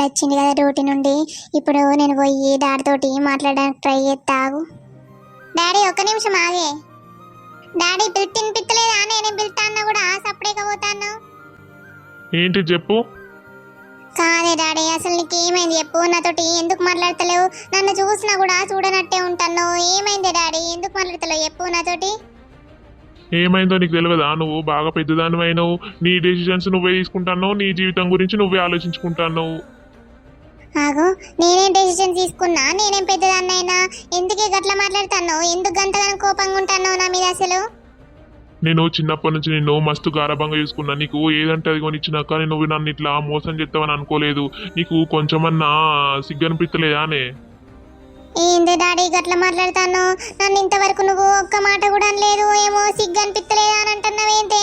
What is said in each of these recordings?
Daddy వచ్చింది కదా duty నుండి. ఇప్పుడు నేను పోయి డాడీతోటి మాట్లాడడానికి ట్రై చేస్తాగు డాడీ ఒక్క నిమిషం ఆగే. డాడీ పిలిపిన్ పిత్తలేదా నేనేం పిలుతాన్నా కూడా సపరేట్గా పోతాను ఏంటి చెప్పు? కాదే డాడీ అసలు నీకు ఏమైంది చెప్పు? నాతోటి ఎందుకు మాట్లాడతలేవు? నన్ను చూసినా కూడా చూడనట్టే ఉంటాను. ఏమైంది డాడీ? ఎందుకు మాట్లాడతలేవు చెప్పు నాతోటి? ఏమైందో నీకు తెలియదా నువ్వు బాగా పెద్దదాని అయినావు నీ డెసిషన్స్ నువ్వే తీసుకుంటావు నీ జీవితం గురించి నువ్వే ఆలోచించుకుంటావు ఆగు నేనేం డెసిషన్ తీసుకున్నా? నేనేం పెద్దదాన్నైనా? ఎందుకే గట్లా మాట్లాడతాను ఎందుకు గంతగానో కోపంగా ఉంటాను నా మీద అసలు? నేను చిన్నప్పటి నుంచి నిన్ను మస్తు గారభంగా చూసుకున్నా. నీకు ఏదంటే అది కొనిచ్చినాక నువ్వు నన్ను ఇట్లా మోసం చేస్తావని అనుకోలేదు. నీకు కొంచెమన్నా సిగ్గనిపించలేదానే ఏంది డాడీ గట్లా మాట్లాడతాను నన్ను ఇంతవరకు నువ్వు ఒక్క మాట కూడా అనలేదు. ఏమో సిగ్గు అనిపిస్తలేదా అని అంటున్నావేంటే?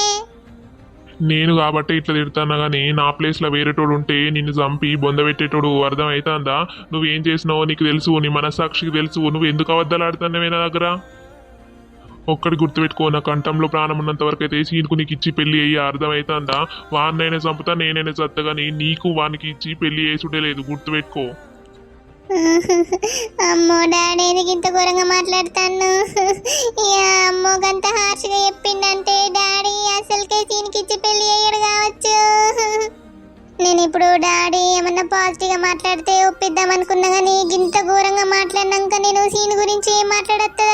నేను కాబట్టి ఇట్లా తిడతానా కానీ నా ప్లేస్లో వేరేటోడు ఉంటే నిన్ను చంపి బొందబెట్టేటోడు అర్థం అవుతుందా నువ్వేం చేసినావో నీకు తెలుసు నీ మనస్సాక్షికి తెలుసు నువ్వు ఎందుకు అబద్ధాలు ఆడుతున్నావే నా దగ్గర? ఒక్కడి గుర్తుపెట్టుకో నా కంఠంలో ప్రాణం ఉన్నంత వరకు అయితే సీన్కు నీకు ఇచ్చి పెళ్ళి అయ్యి అర్థమవుతుందా వాడినైనా చంపుతా నేనైనా చత్త కానీ నీకు వానికి ఇచ్చి పెళ్ళి చేసుడే లేదు గుర్తుపెట్టుకో. అమ్మో డాడీ ఇంత ఘోరంగా మాట్లాడతాను? అమ్మో గంత హార్ష్గా చెప్పిండంటే అసలుకే ఇచ్చి పెళ్ళి అయ్యాడు కావచ్చు. నేను ఇప్పుడు డాడీ ఏమన్నా పాజిటివ్గా మాట్లాడితే ఒప్పిద్దాం అనుకున్నా కానీ ఇంత ఘోరంగా మాట్లాడినాక నేను సీన్ గురించి ఏం మాట్లాడత్తది